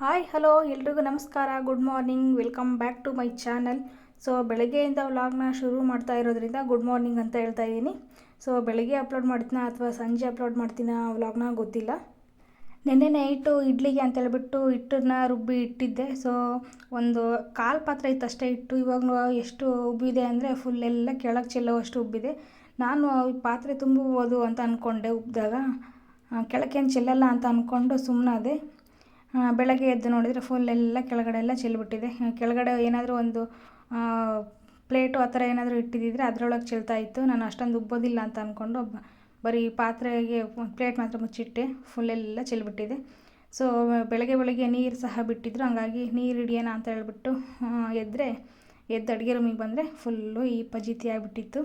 Hi hello ಎಲ್ರಿಗೂ ನಮಸ್ಕಾರ good morning welcome back to my channel so ಬೆಳಗ್ಗೆಯಿಂದ ವ್ಲಾಗ್ನ ಶುರು ಮಾಡ್ತಾ ಇರೋದ್ರಿಂದ ಗುಡ್ ಮಾರ್ನಿಂಗ್ ಅಂತ ಹೇಳ್ತಾ ಇದ್ದೀನಿ. ಸೊ ಬೆಳಗ್ಗೆ ಅಪ್ಲೋಡ್ ಮಾಡ್ತೀನ ಅಥವಾ ಸಂಜೆ ಅಪ್ಲೋಡ್ ಮಾಡ್ತೀನ ವ್ಲಾಗ್ನ ಗೊತ್ತಿಲ್ಲ. ನಿನ್ನೆ ನೈಟು ಇಡ್ಲಿಗೆ ಅಂತ ಹೇಳ್ಬಿಟ್ಟು ಹಿಟ್ಟನ್ನ ರುಬ್ಬಿ ಇಟ್ಟಿದ್ದೆ. ಸೊ ಒಂದು ಕಾಲು ಪಾತ್ರೆ ಇತ್ತು ಅಷ್ಟೇ ಇಟ್ಟು ಇವಾಗ ಎಷ್ಟು ಉಬ್ಬಿದೆ ಅಂದರೆ ಫುಲ್ ಎಲ್ಲ ಕೆಳಗೆ ಚೆಲ್ಲೋವಷ್ಟು ಉಬ್ಬಿದೆ. ನಾನು ಪಾತ್ರೆ ತುಂಬಬೋದು ಅಂತ ಅಂದ್ಕೊಂಡೆ ಉಬ್ಬಿದಾಗ ಕೆಳಕ್ಕೇನು ಚೆಲ್ಲಲ್ಲ ಅಂತ ಅಂದ್ಕೊಂಡು ಸುಮ್ಮನಾದೆ ಬೆಳಗ್ಗೆ ಎದ್ದು ನೋಡಿದರೆ ಫುಲ್ ಎಲ್ಲ ಕೆಳಗಡೆ ಎಲ್ಲ ಚೆಲ್ಬಿಟ್ಟಿದೆ. ಕೆಳಗಡೆ ಏನಾದರೂ ಒಂದು ಪ್ಲೇಟು ಆ ಥರ ಏನಾದರೂ ಇಟ್ಟಿದ್ದಿದ್ರೆ ಅದರೊಳಗೆ ಚೆಲ್ತಾ ಇತ್ತು. ನಾನು ಅಷ್ಟೊಂದು ಉಬ್ಬೋದಿಲ್ಲ ಅಂತ ಅಂದ್ಕೊಂಡು ಬರೀ ಪಾತ್ರೆಗೆ ಪ್ಲೇಟ್ ಮಾತ್ರ ಮುಚ್ಚಿಟ್ಟೆ. ಫುಲ್ಲೆಲ್ಲ ಚೆಲ್ಬಿಟ್ಟಿದೆ. ಸೊ ಬೆಳಗ್ಗೆ ಬೆಳಗ್ಗೆ ನೀರು ಸಹ ಬಿಟ್ಟಿದ್ರು. ಹಂಗಾಗಿ ನೀರು ಹಿಡಿಯೋಣ ಅಂತ ಹೇಳ್ಬಿಟ್ಟು ಎದ್ದರೆ ಎದ್ದು ಅಡುಗೆ ರೂಮಿಗೆ ಬಂದರೆ ಫುಲ್ಲು ಈ ಪಜಿತಿ ಆಗಿಬಿಟ್ಟಿತ್ತು.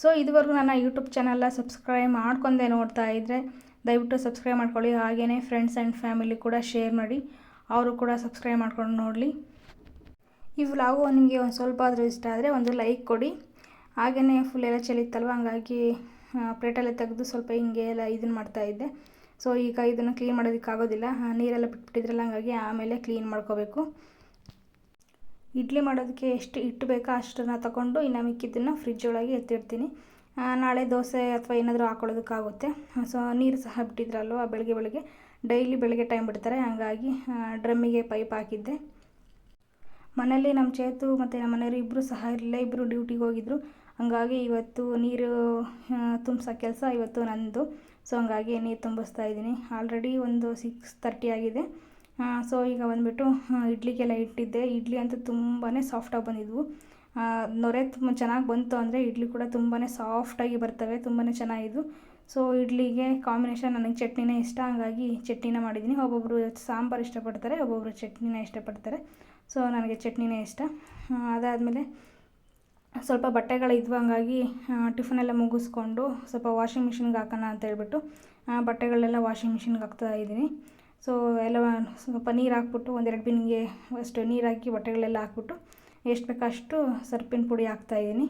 ಸೊ ಇದುವರೆಗೂ ನನ್ನ ಯೂಟ್ಯೂಬ್ ಚಾನಲ್ನ ಸಬ್ಸ್ಕ್ರೈಬ್ ಮಾಡ್ಕೊಂಡೆ ನೋಡ್ತಾ ಇದ್ದರೆ ದಯವಿಟ್ಟು ಸಬ್ಸ್ಕ್ರೈಬ್ ಮಾಡ್ಕೊಳ್ಳಿ. ಹಾಗೆಯೇ ಫ್ರೆಂಡ್ಸ್ ಆ್ಯಂಡ್ ಫ್ಯಾಮಿಲಿ ಕೂಡ ಶೇರ್ ಮಾಡಿ. ಅವರು ಕೂಡ ಸಬ್ಸ್ಕ್ರೈಬ್ ಮಾಡ್ಕೊಂಡು ನೋಡಲಿ. ಈ ವ್ಲಾಗು ನಿಮಗೆ ಒಂದು ಸ್ವಲ್ಪ ಆದರೂ ಇಷ್ಟ ಆದರೆ ಒಂದು ಲೈಕ್ ಕೊಡಿ. ಹಾಗೇ ಫುಲ್ ಎಲ್ಲ ಚೆಲ್ಲಿತ್ತಲ್ವ ಹಂಗಾಗಿ ಪ್ಲೇಟಲ್ಲೇ ತೆಗೆದು ಸ್ವಲ್ಪ ಹಿಂಗೆ ಎಲ್ಲ ಇದನ್ನು ಮಾಡ್ತಾಯಿದ್ದೆ ಸೊ ಈಗ ಇದನ್ನು ಕ್ಲೀನ್ ಮಾಡೋದಕ್ಕಾಗೋದಿಲ್ಲ ನೀರೆಲ್ಲ ಬಿಟ್ಬಿಟ್ಟಿದ್ರಲ್ಲ, ಹಂಗಾಗಿ ಆಮೇಲೆ ಕ್ಲೀನ್ ಮಾಡ್ಕೋಬೇಕು. ಇಡ್ಲಿ ಮಾಡೋದಕ್ಕೆ ಎಷ್ಟು ಹಿಟ್ಟು ಬೇಕೋ ಅಷ್ಟನ್ನು ತಗೊಂಡು ಇನ್ನು ಮಿಕ್ಕಿದ್ದನ್ನು ಫ್ರಿಜ್ ಒಳಗೆ ಎತ್ತಿಡ್ತೀನಿ. ನಾಳೆ ದೋಸೆ ಅಥವಾ ಏನಾದರೂ ಹಾಕೊಳ್ಳೋದಕ್ಕಾಗುತ್ತೆ. ಸೊ ನೀರು ಸಹ ಬಿಟ್ಟಿದ್ರಲ್ವ ಬೆಳಗ್ಗೆ ಬೆಳಗ್ಗೆ. ಡೈಲಿ ಬೆಳಗ್ಗೆ ಟೈಮ್ ಬಿಡ್ತಾರೆ. ಹಂಗಾಗಿ ಡ್ರಮ್ಮಿಗೆ ಪೈಪ್ ಹಾಕಿದ್ದೆ. ಮನೆಯಲ್ಲಿ ನಮ್ಮ ಚೇತು ಮತ್ತು ನಮ್ಮ ಮನೆಯವರು ಇಬ್ಬರು ಸಹ ಇರಲಿಲ್ಲ. ಇಬ್ಬರು ಡ್ಯೂಟಿಗೆ ಹೋಗಿದ್ದರು ಹಂಗಾಗಿ ಇವತ್ತು ನೀರು ತುಂಬಿಸೋ ಕೆಲಸ ಇವತ್ತು ನಂದು. ಸೊ ಹಂಗಾಗಿ ನೀರು ತುಂಬಿಸ್ತಾ ಇದ್ದೀನಿ. ಆಲ್ರೆಡಿ ಒಂದು ಸಿಕ್ಸ್ ತರ್ಟಿ ಆಗಿದೆ. ಸೊ ಈಗ ಬಂದುಬಿಟ್ಟು ಇಡ್ಲಿಗೆಲ್ಲ ಇಟ್ಟಿದ್ದೆ. ಇಡ್ಲಿ ಅಂತೂ ತುಂಬಾ ಸಾಫ್ಟಾಗಿ ಬಂದಿದ್ವು. ನೊರೆ ತುಂಬ ಚೆನ್ನಾಗಿ ಬಂತು ಅಂದರೆ ಇಡ್ಲಿ ಕೂಡ ತುಂಬಾ ಸಾಫ್ಟಾಗಿ ಬರ್ತವೆ ತುಂಬಾ ಚೆನ್ನಾಗಿದ್ದು. ಸೊ ಇಡ್ಲಿಗೆ ಕಾಂಬಿನೇಷನ್ ನನಗೆ ಚಟ್ನಿನೇ ಇಷ್ಟ, ಹಾಗಾಗಿ ಚಟ್ನಿನ ಮಾಡಿದ್ದೀನಿ ಒಬ್ಬೊಬ್ಬರು ಸಾಂಬಾರು ಇಷ್ಟಪಡ್ತಾರೆ ಒಬ್ಬೊಬ್ಬರು ಚಟ್ನಿನ ಇಷ್ಟಪಡ್ತಾರೆ. ಸೊ ನನಗೆ ಚಟ್ನಿನೇ ಇಷ್ಟ. ಅದಾದಮೇಲೆ ಸ್ವಲ್ಪ ಬಟ್ಟೆಗಳಿದ್ವು ಹಂಗಾಗಿ ಟಿಫನೆಲ್ಲ ಮುಗಿಸ್ಕೊಂಡು ಸ್ವಲ್ಪ ವಾಷಿಂಗ್ ಮಿಷಿನ್ಗೆ ಹಾಕೋಣ ಅಂತ ಹೇಳ್ಬಿಟ್ಟು ಬಟ್ಟೆಗಳೆಲ್ಲ ವಾಷಿಂಗ್ ಮಿಷಿನ್ಗೆ ಹಾಕ್ತಾ ಇದ್ದೀನಿ. ಸೊ ಎಲ್ಲ ಸ್ವಲ್ಪ ನೀರು ಹಾಕ್ಬಿಟ್ಟು ಒಂದೆರಡು ಬಿನ್ಗೆ ಅಷ್ಟು ನೀರು ಹಾಕಿ ಬಟ್ಟೆಗಳೆಲ್ಲ ಹಾಕ್ಬಿಟ್ಟು ಎಷ್ಟು ಅಷ್ಟು ಸರ್ಪಿನ ಪುಡಿ ಹಾಕ್ತಾಯಿದ್ದೀನಿ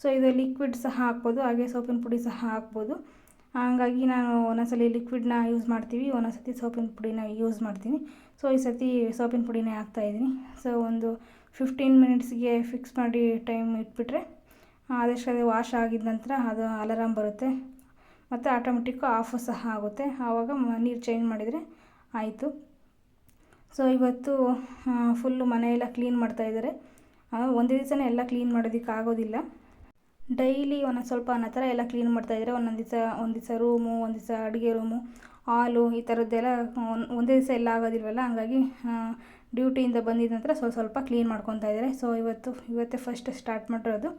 ಸೊ ಇದು ಲಿಕ್ವಿಡ್ ಸಹ ಹಾಕ್ಬೋದು, ಹಾಗೆ ಸೋಪಿನ ಪುಡಿ ಸಹ ಹಾಕ್ಬೋದು. ಹಾಗಾಗಿ ನಾನು ಒಂದೊಂದ್ಸಲಿ ಲಿಕ್ವಿಡ್ನ ಯೂಸ್ ಮಾಡ್ತೀವಿ, ಒಂದೊಂದ್ಸತಿ ಸೋಪಿನ ಪುಡಿನ ಯೂಸ್ ಮಾಡ್ತೀನಿ. ಸೊ ಈ ಸತಿ ಸೋಪಿನ ಪುಡಿನೇ ಹಾಕ್ತಾಯಿದ್ದೀನಿ ಸೊ ಒಂದು ಫಿಫ್ಟೀನ್ ಮಿನಿಟ್ಸ್ಗೆ ಫಿಕ್ಸ್ ಮಾಡಿ ಟೈಮ್ ಇಟ್ಬಿಟ್ರೆ ಅದಷ್ಟು ವಾಶ್ ಆಗಿದ ನಂತರ ಅದು ಅಲಾರಾಮ್ ಬರುತ್ತೆ. ಮತ್ತು ಆಟೋಮೆಟಿಕ್ಕು ಆಫು ಸಹ ಆಗುತ್ತೆ. ಆವಾಗ ನೀರು ಚೇಂಜ್ ಮಾಡಿದರೆ ಆಯಿತು. ಸೊ ಇವತ್ತು ಫುಲ್ಲು ಮನೆಯೆಲ್ಲ ಕ್ಲೀನ್ ಮಾಡ್ತಾಯಿದ್ದಾರೆ ಒಂದೇ ದಿವಸನೇ ಎಲ್ಲ ಕ್ಲೀನ್ ಮಾಡೋದಕ್ಕೆ ಆಗೋದಿಲ್ಲ. ಡೈಲಿ ಒಂದೊಂದು ಸ್ವಲ್ಪ ಅನ್ನೋ ಥರ ಎಲ್ಲ ಕ್ಲೀನ್ ಮಾಡ್ತಾಯಿದ್ದಾರೆ ಒಂದೊಂದು ದಿವಸ, ಒಂದು ದಿವಸ ರೂಮು ಒಂದು ದಿವಸ ಅಡುಗೆ ರೂಮು ಹಾಲು ಈ ಥರದ್ದೆಲ್ಲ ಒಂದೇ ದಿವಸ ಎಲ್ಲ ಆಗೋದಿಲ್ವಲ್ಲ? ಹಂಗಾಗಿ ಡ್ಯೂಟಿಯಿಂದ ಬಂದಿದ ನಂತರ ಸ್ವಲ್ಪ ಸ್ವಲ್ಪ ಕ್ಲೀನ್ ಮಾಡ್ಕೊತಾ ಇದ್ದಾರೆ ಸೊ ಇವತ್ತು, ಇವತ್ತೇ ಫಸ್ಟ್ ಸ್ಟಾರ್ಟ್ ಮಾಡಿರೋದು.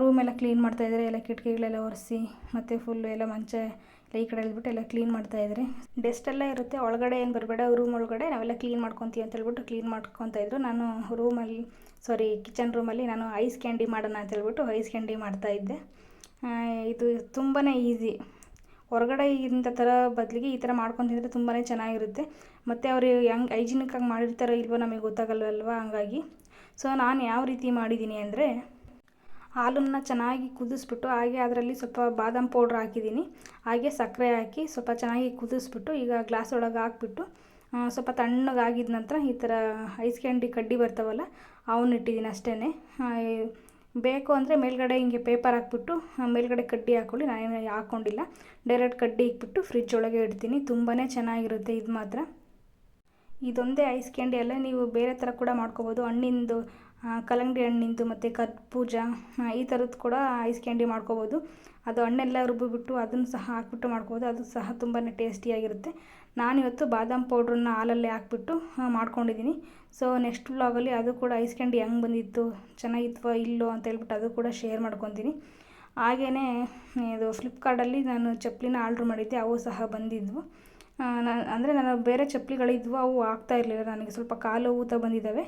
ರೂಮೆಲ್ಲ ಕ್ಲೀನ್ ಮಾಡ್ತಾಯಿದ್ದಾರೆ ಎಲ್ಲ ಕಿಟಕಿಗಳೆಲ್ಲ ಒರೆಸಿ, ಮತ್ತು ಫುಲ್ಲು ಎಲ್ಲ ಮಂಚ ಎಲ್ಲ ಈ ಕಡೆ ಹೇಳ್ಬಿಟ್ಟು ಎಲ್ಲ ಕ್ಲೀನ್ ಮಾಡ್ತಾಯಿದ್ದಾರೆ ಡೆಸ್ಟ್ ಎಲ್ಲ ಇರುತ್ತೆ. ಒಳಗಡೆ ಏನು ಬರಬೇಡ. ರೂಮ್ ಒಳಗಡೆ ನಾವೆಲ್ಲ ಕ್ಲೀನ್ ಮಾಡ್ಕೊತೀವಿ ಅಂತ ಹೇಳ್ಬಿಟ್ಟು ಕ್ಲೀನ್ ಮಾಡ್ಕೊತಾಯಿದ್ರು ನಾನು ರೂಮಲ್ಲಿ ಸಾರಿ ಕಿಚನ್ ರೂಮಲ್ಲಿ ನಾನು ಐಸ್ ಕ್ಯಾಂಡಿ ಮಾಡೋಣ ಅಂತ ಹೇಳ್ಬಿಟ್ಟು ಐಸ್ ಕ್ಯಾಂಡಿ ಮಾಡ್ತಾಯಿದ್ದೆ ಇದು ತುಂಬಾ ಈಸಿ ಹೊರಗಡೆ ಇಂಥ ಥರ ಬದಲಿಗೆ ಈ ಥರ ಮಾಡ್ಕೊತಿದ್ರೆ ತುಂಬಾ ಚೆನ್ನಾಗಿರುತ್ತೆ. ಮತ್ತು ಅವರು ಹೆಂಗೆ ಹೈಜಿನಿಕ್ಕಾಗಿ ಮಾಡಿರ್ತಾರೋ ಇಲ್ವೋ ನಮಗೆ ಗೊತ್ತಾಗಲ್ವಲ್ವ ಹಂಗಾಗಿ. ಸೊ ನಾನು ಯಾವ ರೀತಿ ಮಾಡಿದ್ದೀನಿ ಅಂದರೆ ಹಾಲನ್ನು ಚೆನ್ನಾಗಿ ಕುದಿಸ್ಬಿಟ್ಟು, ಹಾಗೆ ಅದರಲ್ಲಿ ಸ್ವಲ್ಪ ಬಾದಾಮ್ ಪೌಡ್ರ್ ಹಾಕಿದ್ದೀನಿ. ಹಾಗೆ ಸಕ್ಕರೆ ಹಾಕಿ ಸ್ವಲ್ಪ ಚೆನ್ನಾಗಿ ಕುದಿಸ್ಬಿಟ್ಟು, ಈಗ ಗ್ಲಾಸ್ ಒಳಗೆ ಹಾಕ್ಬಿಟ್ಟು ಸ್ವಲ್ಪ ತಣ್ಣಗಾಗಿದ ನಂತರ ಈ ಥರ ಐಸ್ ಕ್ಯಾಂಡಿ ಕಡ್ಡಿ ಬರ್ತಾವಲ್ಲ ಅವನ್ನ ಇಟ್ಟಿದ್ದೀನಿ ಅಷ್ಟೇ ಬೇಕು ಅಂದರೆ ಮೇಲ್ಗಡೆ ಹಿಂಗೆ ಪೇಪರ್ ಹಾಕ್ಬಿಟ್ಟು ಮೇಲ್ಗಡೆ ಕಡ್ಡಿ ಹಾಕ್ಕೊಳ್ಳಿ ನಾನೇನು ಹಾಕ್ಕೊಂಡಿಲ್ಲ ಡೈರೆಕ್ಟ್ ಕಡ್ಡಿ ಇಕ್ಬಿಟ್ಟು ಫ್ರಿಜ್ ಒಳಗೆ ಇಡ್ತೀನಿ. ತುಂಬಾ ಚೆನ್ನಾಗಿರುತ್ತೆ ಇದು ಮಾತ್ರ. ಇದೊಂದೇ ಐಸ್ ಕ್ಯಾಂಡಿ ಅಲ್ಲ ನೀವು ಬೇರೆ ಥರ ಕೂಡ ಮಾಡ್ಕೋಬೋದು. ಹಣ್ಣಿಂದು ಕಲ್ಲಂಗಡಿ ಹಣ್ಣಿಂದು ಮತ್ತು ಕರ್ಬೂಜ ಈ ಥರದ್ದು ಕೂಡ ಐಸ್ ಕ್ಯಾಂಡಿ ಮಾಡ್ಕೋಬೋದು. ಅದು ಹಣ್ಣೆಲ್ಲ ರುಬ್ಬಿಬಿಟ್ಟು ಅದನ್ನು ಸಹ ಹಾಕ್ಬಿಟ್ಟು ಮಾಡ್ಕೋಬೋದು. ಅದು ಸಹ ತುಂಬಾ ಟೇಸ್ಟಿಯಾಗಿರುತ್ತೆ ನಾನಿವತ್ತು ಬಾದಾಮ್ ಪೌಡ್ರನ್ನ ಹಾಲಲ್ಲೇ ಹಾಕ್ಬಿಟ್ಟು ಮಾಡ್ಕೊಂಡಿದ್ದೀನಿ ಸೊ ನೆಕ್ಸ್ಟ್ ವ್ಲಾಗಲ್ಲಿ ಅದು ಕೂಡ ಐಸ್ ಕ್ಯಾಂಡಿ ಹೆಂಗೆ ಬಂದಿತ್ತು, ಚೆನ್ನಾಗಿತ್ವ ಇಲ್ಲೋ ಅಂತ ಹೇಳ್ಬಿಟ್ಟು ಅದು ಕೂಡ ಶೇರ್ ಮಾಡ್ಕೊತೀನಿ. ಹಾಗೆಯೇ ಇದು ಫ್ಲಿಪ್ಕಾರ್ಟಲ್ಲಿ ನಾನು ಚಪ್ಪಲಿನ ಆರ್ಡ್ರ್ ಮಾಡಿದ್ದೆ, ಅವು ಸಹ ಬಂದಿದ್ವು. ನಾನು ಅಂದರೆ ನಾನು ಬೇರೆ ಚಪ್ಪಲಿಗಳಿದ್ವು, ಅವು ಆಗ್ತಾ ಇರಲಿಲ್ಲ. ನನಗೆ ಸ್ವಲ್ಪ ಕಾಲು ಊತ ಬಂದಿದ್ದಾವೆ.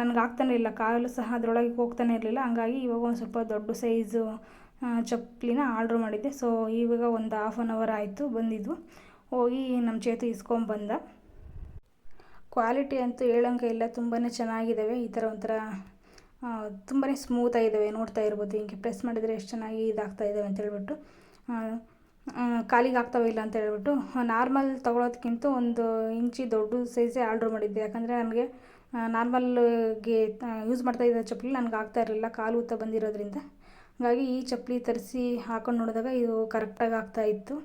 ನನಗೆ ಆಗ್ತಾನೆ ಇಲ್ಲ ಕಾಲು ಸಹ ಅದರೊಳಗೆ ಹೋಗ್ತಾನೆ ಇರಲಿಲ್ಲ. ಹಂಗಾಗಿ ಇವಾಗ ಒಂದು ಸ್ವಲ್ಪ ದೊಡ್ಡ ಸೈಜು ಚಪ್ಪಲಿನ ಆರ್ಡ್ರ್ ಮಾಡಿದ್ದೆ. ಸೊ ಇವಾಗ ಒಂದು ಹಾಫ್ ಆನ್ ಅವರ್ ಆಯಿತು, ಬಂದಿದ್ವು. ಹೋಗಿ ನಮ್ಮ ಚೇತು ಇಸ್ಕೊಂಬಂದ ಕ್ವಾಲಿಟಿ ಅಂತೂ ಹೇಳೋಂಗೆ ಇಲ್ಲ ತುಂಬಾ ಚೆನ್ನಾಗಿದ್ದಾವೆ ಈ ಥರ ಒಂಥರ ತುಂಬಾ ಸ್ಮೂತಾಗಿದ್ದಾವೆ ನೋಡ್ತಾ ಇರ್ಬೋದು. ಹಿಂಗೆ ಪ್ರೆಸ್ ಮಾಡಿದರೆ ಎಷ್ಟು ಚೆನ್ನಾಗಿ ಇದಾಗ್ತಾ ಇದ್ದಾವೆ ಅಂತ ಹೇಳ್ಬಿಟ್ಟು. ಕಾಲಿಗೆ ಆಗ್ತಾವೆ ಇಲ್ಲ ಅಂತ ಹೇಳ್ಬಿಟ್ಟು. ನಾರ್ಮಲ್ ತೊಗೊಳೋದಕ್ಕಿಂತ ಒಂದು ಇಂಚಿ ದೊಡ್ಡ ಸೈಜೇ ಆರ್ಡ್ರ್ ಮಾಡಿದ್ದೆ. ಯಾಕಂದರೆ ನನಗೆ ನಾರ್ಮಲ್ಗೆ ಯೂಸ್ ಮಾಡ್ತಾ ಇದ್ದ ಚಪ್ಪಲಿ ನನಗೆ ಆಗ್ತಾ ಇರಲಿಲ್ಲ, ಕಾಲು ಊತ ಬಂದಿರೋದ್ರಿಂದ. ಹಾಗಾಗಿ ಈ ಚಪ್ಪಲಿ ತರಿಸಿ ಹಾಕೊಂಡು ನೋಡಿದಾಗ ಇದು ಕರೆಕ್ಟಾಗಿ ಆಗ್ತಾ ಇತ್ತು.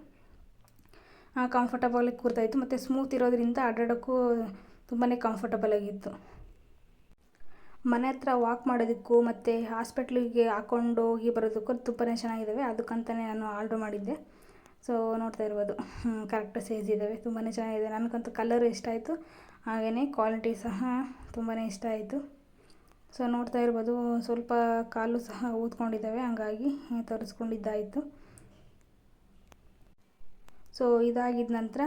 ಕಂಫರ್ಟಬಲ್ ಕೂರ್ತಾಯಿತ್ತು ಮತ್ತು ಸ್ಮೂತ್ ಇರೋದ್ರಿಂದ ಅಡ್ಡಾಡೋಕ್ಕೂ ತುಂಬಾ ಕಂಫರ್ಟಬಲ್ ಆಗಿತ್ತು. ಮನೆ ಹತ್ರ ವಾಕ್ ಮಾಡೋದಕ್ಕೂ ಮತ್ತು ಹಾಸ್ಪಿಟ್ಲಿಗೆ ಹಾಕ್ಕೊಂಡು ಹೋಗಿ ಬರೋದಕ್ಕೂ ತುಂಬಾ ಚೆನ್ನಾಗಿದ್ದಾವೆ ಅದಕ್ಕಂತಲೇ ನಾನು ಆರ್ಡ್ರ್ ಮಾಡಿದ್ದೆ. ಸೊ ನೋಡ್ತಾ ಇರ್ಬೋದು. ಕರೆಕ್ಟ್ ಸೈಜ್ ಇದ್ದಾವೆ ತುಂಬಾ ಚೆನ್ನಾಗಿದೆ. ನನಗಂತೂ ಕಲರ್ ಇಷ್ಟ ಆಯಿತು. ಹಾಗೆಯೇ ಕ್ವಾಲಿಟಿ ಸಹ ತುಂಬಾ ಇಷ್ಟ ಆಯಿತು. ಸೊ ನೋಡ್ತಾ ಇರ್ಬೋದು, ಸ್ವಲ್ಪ ಕಾಲು ಸಹ ಊದ್ಕೊಂಡಿದ್ದಾವೆ ಹಂಗಾಗಿ ತರಿಸ್ಕೊಂಡಿದ್ದಾಯಿತು. ಸೊ ಇದಾಗಿದ ನಂತರ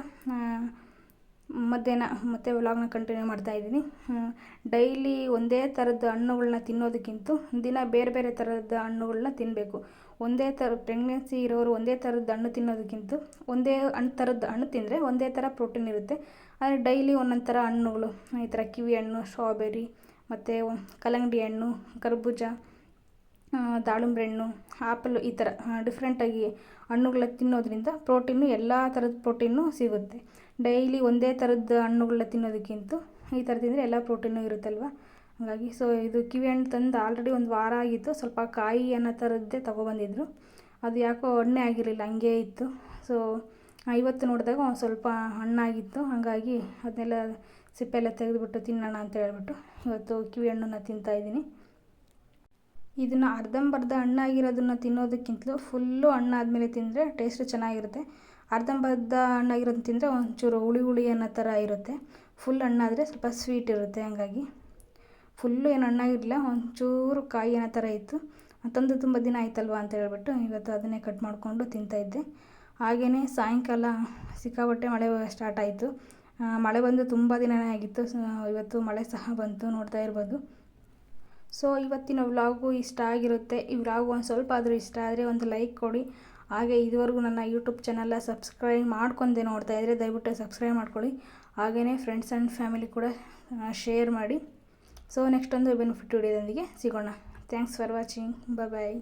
ಮಧ್ಯಾಹ್ನ, ಮತ್ತೆ ವ್ಲಾಗ್ನ ಕಂಟಿನ್ಯೂ ಮಾಡ್ತಾ ಇದ್ದೀನಿ. ಡೈಲಿ ಒಂದೇ ಥರದ ಹಣ್ಣುಗಳನ್ನ ತಿನ್ನೋದಕ್ಕಿಂತ ದಿನ ಬೇರೆ ಬೇರೆ ಥರದ ಹಣ್ಣುಗಳನ್ನ ತಿನ್ನಬೇಕು ಒಂದೇ ಥರ ಪ್ರೆಗ್ನೆನ್ಸಿ ಇರೋರು ಒಂದೇ ಥರದ ಹಣ್ಣು ತಿನ್ನೋದಕ್ಕಿಂತ ಒಂದೇ ಹಣ್ಣು ಥರದ ಹಣ್ಣು ತಿಂದರೆ ಒಂದೇ ಥರ ಪ್ರೋಟೀನ್ ಇರುತ್ತೆ. ಆದರೆ ಡೈಲಿ ಒಂದೊಂದು ಥರ ಹಣ್ಣುಗಳು, ಈ ಥರ ಕಿವಿ ಹಣ್ಣು ಸ್ಟ್ರಾಬೆರಿ ಮತ್ತು ಕಲ್ಲಂಗಡಿ ಹಣ್ಣು, ಕರ್ಬೂಜ ದಾಳಿಂಬೆ ಹಣ್ಣು ಆ್ಯಪಲ್ ಈ ಥರ ಡಿಫ್ರೆಂಟಾಗಿ ಹಣ್ಣುಗಳ ತಿನ್ನೋದ್ರಿಂದ ಪ್ರೋಟೀನು ಎಲ್ಲ ಥರದ ಪ್ರೋಟೀನು ಸಿಗುತ್ತೆ. ಡೈಲಿ ಒಂದೇ ಥರದ ಹಣ್ಣುಗಳನ್ನ ತಿನ್ನೋದಕ್ಕಿಂತ ಈ ಥರ ತಿಂದರೆ ಎಲ್ಲ ಪ್ರೋಟೀನು ಇರುತ್ತಲ್ವ? ಹಾಗಾಗಿ ಸೊ ಇದು ಕಿವಿ ಹಣ್ಣು ತಂದು ಆಲ್ರೆಡಿ ಒಂದು ವಾರ ಆಗಿತ್ತು, ಸ್ವಲ್ಪ ಕಾಯಿ ಅನ್ನೋ ಥರದ್ದೇ ತೊಗೊಬಂದಿದ್ರು. ಅದು ಯಾಕೋ ಹಣ್ಣೆ ಆಗಿರಲಿಲ್ಲ, ಹಂಗೇ ಇತ್ತು. ಸೊ ಐವತ್ತು ನೋಡಿದಾಗ ಒಂದು ಸ್ವಲ್ಪ ಹಣ್ಣಾಗಿತ್ತು, ಹಾಗಾಗಿ ಅದನ್ನೆಲ್ಲ ಸಿಪ್ಪೆಲ್ಲ ತೆಗೆದುಬಿಟ್ಟು ತಿನ್ನೋಣ ಅಂತ ಹೇಳ್ಬಿಟ್ಟು ಇವತ್ತು ಕಿವಿ ಹಣ್ಣನ್ನು ತಿಂತಾಯಿದ್ದೀನಿ ಇದನ್ನು ಅರ್ಧಂಬರ್ಧ ಹಣ್ಣಾಗಿರೋದನ್ನ ತಿನ್ನೋದಕ್ಕಿಂತಲೂ ಫುಲ್ಲು ಹಣ್ಣಾದಮೇಲೆ ತಿಂದರೆ ಟೇಸ್ಟ್ ಚೆನ್ನಾಗಿರುತ್ತೆ. ಅರ್ಧಂಬರ್ಧ ಹಣ್ಣಾಗಿರೋದನ್ನ ತಿಂದರೆ ಒಂಚೂರು ಹುಳಿ ಹುಳಿ ಅನ್ನೋ ಥರ ಇರುತ್ತೆ. ಫುಲ್ ಹಣ್ಣಾದರೆ ಸ್ವಲ್ಪ ಸ್ವೀಟ್ ಇರುತ್ತೆ ಹಂಗಾಗಿ. ಫುಲ್ಲು ಏನು ಹಣ್ಣಾಗಿರಲಿಲ್ಲ ಒಂಚೂರು ಕಾಯಿ ಅನ್ನೋ ಥರ ಇತ್ತು. ತಂದು ತುಂಬ ದಿನ ಆಯ್ತಲ್ವ ಅಂತ ಹೇಳ್ಬಿಟ್ಟು ಇವತ್ತು ಅದನ್ನೇ ಕಟ್ ಮಾಡಿಕೊಂಡು ತಿಂತಾಯಿದ್ದೆ ಹಾಗೆಯೇ ಸಾಯಂಕಾಲ ಸಿಕ್ಕಾಪಟ್ಟೆ ಮಳೆ ಸ್ಟಾರ್ಟ್ ಆಯಿತು. ಮಳೆ ಬಂದು ತುಂಬ ದಿನವೇ ಆಗಿತ್ತು. ಇವತ್ತು ಮಳೆ ಸಹ ಬಂತು ನೋಡ್ತಾ ಇರ್ಬೋದು. ಸೊ, ಇವತ್ತಿನ ವ್ಲಾಗು ಇಷ್ಟ ಆಗಿರುತ್ತೆ. ಈ ವ್ಲಾಗು ಒಂದು ಸ್ವಲ್ಪ ಆದರೂ ಇಷ್ಟ ಆದರೆ ಒಂದು ಲೈಕ್ ಕೊಡಿ. ಹಾಗೆ ಇದುವರೆಗೂ ನನ್ನ ಯೂಟ್ಯೂಬ್ ಚಾನಲ್ನ ಸಬ್ಸ್ಕ್ರೈಬ್ ಮಾಡ್ಕೊಂಡೆ ನೋಡ್ತಾ ಇದ್ದರೆ ದಯವಿಟ್ಟು ಸಬ್ಸ್ಕ್ರೈಬ್ ಮಾಡ್ಕೊಳ್ಳಿ. ಹಾಗೆಯೇ ಫ್ರೆಂಡ್ಸ್ ಆ್ಯಂಡ್ ಫ್ಯಾಮಿಲಿ ಕೂಡ ಶೇರ್ ಮಾಡಿ. ಸೊ ನೆಕ್ಸ್ಟ್ ಒಂದು ಬೆನಿಫಿಟ್ ವಿಡಿಯೋದೊಂದಿಗೆ ಸಿಗೋಣ. Thanks for watching bye